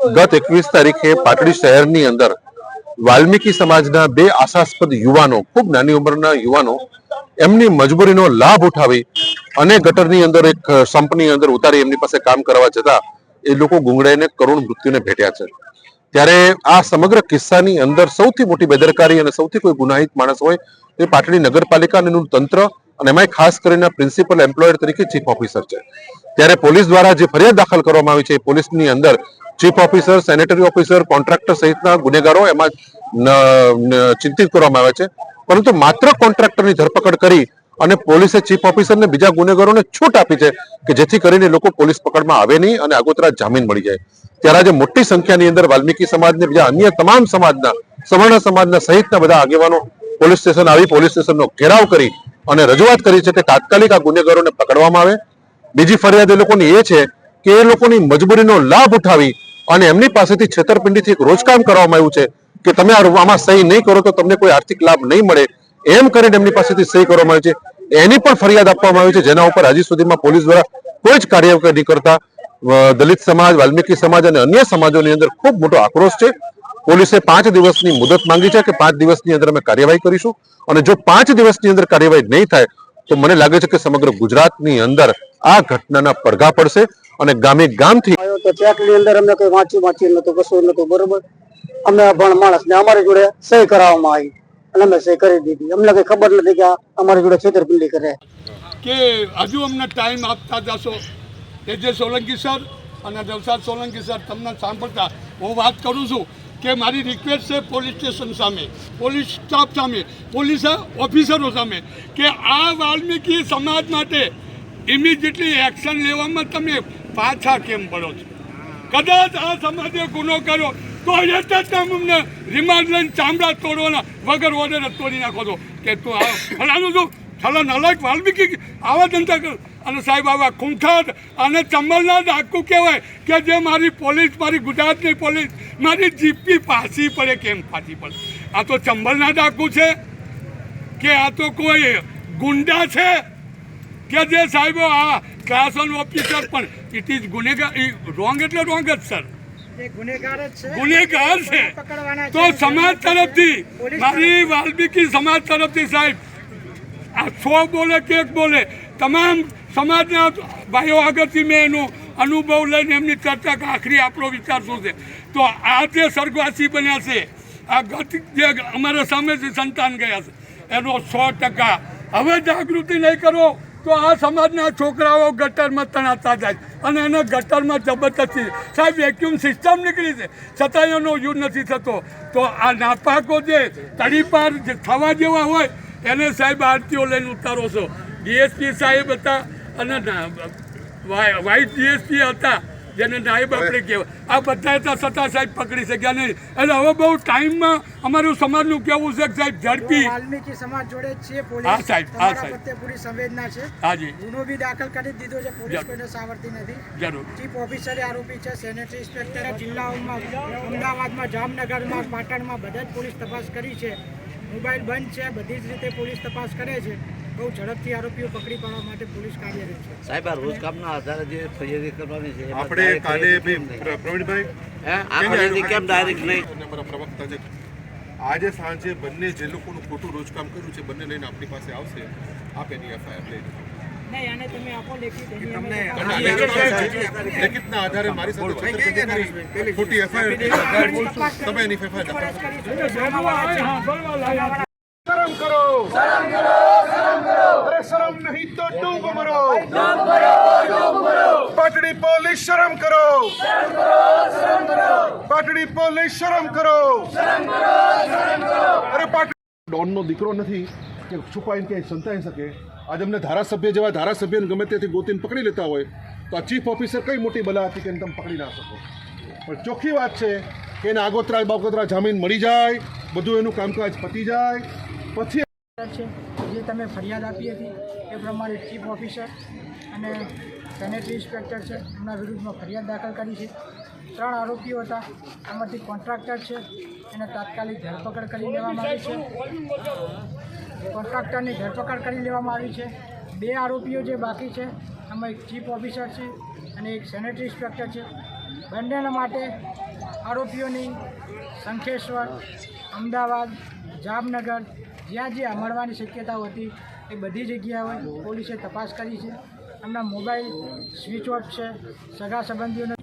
ગત એકવીસ તારીખે પાટડી શહેરની અંદર વાલ્મીકી સમાજના બે આશાસ્પદ યુવાનો, ખૂબ નાની ઉંમરના યુવાનો, એમની મજબૂરીનો લાભ ઉઠાવી અને ગટરની અંદર એક સંપની અંદર ઉતારી એમની પાસે કામ કરવા જતા એ લોકો ગુંગળાઈને કરુણ મૃત્યુને ભેટ્યા છે. ત્યારે આ સમગ્ર કિસ્સાની અંદર સૌથી મોટી બેદરકારી અને સૌથી કોઈ ગુનાહિત માણસ હોય એ પાટડી નગરપાલિકા અને તંત્ર અને એમાંય ખાસ કરીને પ્રિન્સિપલ એમ્પ્લોયર તરીકે ચીફ ઓફિસર છે. ત્યારે પોલીસ દ્વારા જે ફરિયાદ દાખલ કરવામાં આવી છે, એ પોલીસની અંદર chief officer, sanitary officer, contractor સહિતના ગુનેગારો એમાં ચિંતિત કરવામાં આવે છે. પરંતુ માત્ર કોન્ટ્રાક્ટરની ધરપકડ કરી અને પોલીસે ચીફ ઓફિસરને બીજા ગુનેગારોને છૂટ આપી છે કે જેથી કરીને લોકો પોલીસ પકડમાં આવે નહીં અને આગોતરા જામીન મળી જાય. ત્યારે આજે મોટી સંખ્યાની અંદર વાલ્મીકી સમાજને બીજા અન્ય તમામ સમાજના, સવર્ણ સમાજના સહિતના બધા આગેવાનો પોલીસ સ્ટેશન આવી, પોલીસ સ્ટેશનનો ઘેરાવ કરી અને રજૂઆત કરી છે કે તાત્કાલિક આ ગુનેગારોને પકડવામાં આવે. બીજી ફરિયાદ એ લોકોની એ છે કે એ લોકોની મજબૂરીનો લાભ ઉઠાવી અને એમની પાસેથી છેતરપિંડીથી એક રોજકામ કરવામાં આવ્યું છે કે તમે આમાં સહી નહીં કરો તો તમને કોઈ આર્થિક લાભ નહીં મળે. એમ કરીને એમની પાસેથી સહી કરવામાં આવી છે. એની પણ ફરિયાદ આપવામાં આવી છે જેના ઉપર હજી સુધીમાં પોલીસ દ્વારા કોઈ જ કાર્યવાહી નહીં કરતા દલિત સમાજ, વાલ્મીકી સમાજ અને અન્ય સમાજોની અંદર ખૂબ મોટો આક્રોશ છે. પોલીસે પાંચ દિવસની મુદત માંગી છે કે પાંચ દિવસની અંદર અમે કાર્યવાહી કરીશું અને જો પાંચ દિવસની અંદર કાર્યવાહી નહીં થાય તો મને લાગે છે કે સમગ્ર ગુજરાતની અંદર આ ઘટનાના પડઘા પડશે અને ગામે ગામથી આવ્યો તો ચેકની અંદર અમને કોઈ વાંચ્યું વાંચ્યું નતું કશું નતું બરોબર? અમે અભણ માણસ ને અમારી જોડે સહી કરાવવામાં આવી અને અમે સહી કરી દીધી. અમને કઈ ખબર નથી કે અમારી જોડે છેતરપિંડી કરે. કે હજુ અમને ટાઈમ આપતા જશો. એ જે સોલંકી સર અને જવસાદ સોલંકી સર તમને સાંભળતા હું વાત કરું છું કે મારી રિક્વેસ્ટ છે પોલીસ સ્ટેશન સામે પોલીસ સ્ટાફ સામે પોલીસ ઓફિસરો સામે કે આ વાલ્મીકી સમાજ માટે ઇમિડિયેટલી એક્શન લેવામાં તમે પાછા કેમ પડો છો? કદાચ આ સમાજે ગુનો કર્યો, તો એ જ તમે અમને રિમાન્ડ લઈને ચામડા તોડવાના વગર ઓર્ડર તોડી નાખો છો કે તું આ ફલાણું છું ફલા નલાયક વાલ્મીકી આવા ધંધા કર. અને સાહેબ, આવા ખૂંખાટ અને ચંબલના ડાકુ કહેવાય કે જે મારી પોલીસ, મારી ગુજરાતની પોલીસ, મારી જીપી પાછી પડે કેમ પાછી પડે? આ તો ચંબલના ડાકુ છે કે આ તો કોઈ ગુંડા છે? કે જે સાહેબો આ ક્લાસ વન ઓફિસર પણ ઇટ ઇઝ ગુનેગાર રોંગ એટલે રોંગ જ સર ગુનેગાર છે. તો સમાજ તરફથી મારી વાલ્મીકી સમાજ તરફથી સાહેબ આ સો બોલે કે એક બોલે તમામ સમાજના ભાઈઓ આગળથી મેં એનો અનુભવ લઈને એમની ચર્ચા કે આખરી આપણો વિચાર શું છે? તો આ જે સ્વર્ગવાસી બન્યા છે આ ગત જે અમારા સામેથી સંતાન ગયા છે એનો સો ટકા. હવે જાગૃતિ નહીં કરો. તો આ સમાજના છોકરાઓ ગટરમાં તણાતા જાય અને એને ગટરમાં જબરદસ્તી. સાહેબ વેક્યુમ સિસ્ટમ નીકળી છે. છતાં એનો યુઝ નથી થતો. તો આ નાપાકો જે તળીપાર થવા જેવા હોય, એને સાહેબ આરતીઓ લઈને ઉતારો છો. ડીએસપી સાહેબ હતા અને વાઇસ ડીએસપી હતા. જેને નાયબ આપણે કહેવાય. આ બધા હતા છતાં સાહેબ પકડી શક્યા નહીં. એટલે હવે બહુ ટાઈમમાં અમારું સમાજનું કેવું છે સાહેબ ઝડપી. વાલ્મીકી સમાજ જોડે છે પોલીસ. હા, સાહેબ, હા, સાહેબ. પૂરી સંવેદના છે. હાજી ગુનો બી દાખલ કરી દીધો છે પોલીસ. કોઈને સાવરતી નથી. જરૂર. ચીફ ઓફિસરે આરોપી છે સેનેટરી ઇન્સ્પેક્ટરે જિલ્લાઓમાં અમદાવાદમાં જામનગરમાં પાટણમાં બધા જ પોલીસ તપાસ કરી છે. મોબાઈલ બંધ છે બધી જ રીતે પોલીસ તપાસ કરે છે. બહુ ઝડપથી આરોપીઓ પકડી પાડવા માટે પોલીસ કાર્યરત છે. સાહેબ આ રોજ કામના આધારે જે ફરિયાદી કરવાની છે આપણે કાલે? પ્રવીણભાઈ હે? આ ફરિયાદી કેમ ડાયરેક્ટ નહીં? અમારા પ્રવક્તા છે. આજે સાંજે બંને જે લોકોનું ખોટું રોજકામ કર્યું છે બંને લઈને આપણી પાસે આવશે. આપ એની એફઆઈઆર લઈ લેખિતના- લેખિતના આધારે મારી સાથે ખોટી એફઆઈઆર તમે એની એફઆઈઆર શરમ કરો. શરમ કરો. શરમ કરો અરે શરમ નહીં તો ડૂબ મરો. ડૂબ મરો ડૂબ મરો. પાટડી પોલીસ શરમ કરો. શરમ કરો શરમ કરો. પાટડી પોલીસ શરમ કરો. શરમ કરો શરમ કરો. અરે પાટડી ડોનનો દીકરો નથી. કે છુપાઈને ક્યાંય સંતાઈ શકે? આજે અમને ધારાસભ્ય જેવા ધારાસભ્યને ગમે ત્યાંથી ગોતીને પકડી લેતા હોય, તો આ ચીફ ઓફિસર કઈ મોટી બલા હતી કે તમે પકડી ના શકો? પણ ચોખ્ખી વાત છે કે એને આગોતરા બાગોતરા જામીન મળી જાય, બધું એનું કામકાજ પતી જાય, પછી છે, જે તમે ફરિયાદ આપી હતી એ પ્રમાણે ચીફ ઓફિસર અને સેનેટરી ઇન્સ્પેક્ટર છે, એમના વિરુદ્ધમાં ફરિયાદ દાખલ કરી છે. ત્રણ આરોપીઓ હતા એમાંથી કોન્ટ્રાક્ટર છે, એને તાત્કાલિક ધરપકડ કરી લેવામાં આવી છે. કોન્ટ્રાક્ટરની ધરપકડ કરી લેવામાં આવી છે. બે આરોપીઓ જે બાકી છે, એમાં એક ચીફ ઓફિસર છે અને એક સેનેટરી ઇન્સ્પેક્ટર છે. બંનેના માટે આરોપીઓની શંખેશ્વર, અમદાવાદ, જામનગર, જ્યાં જ્યાં મળવાની શક્યતાઓ હતી, એ બધી જગ્યાઓએ પોલીસે તપાસ કરી છે. એમના મોબાઈલ સ્વિચ ઓફ છે. સગા સંબંધીઓને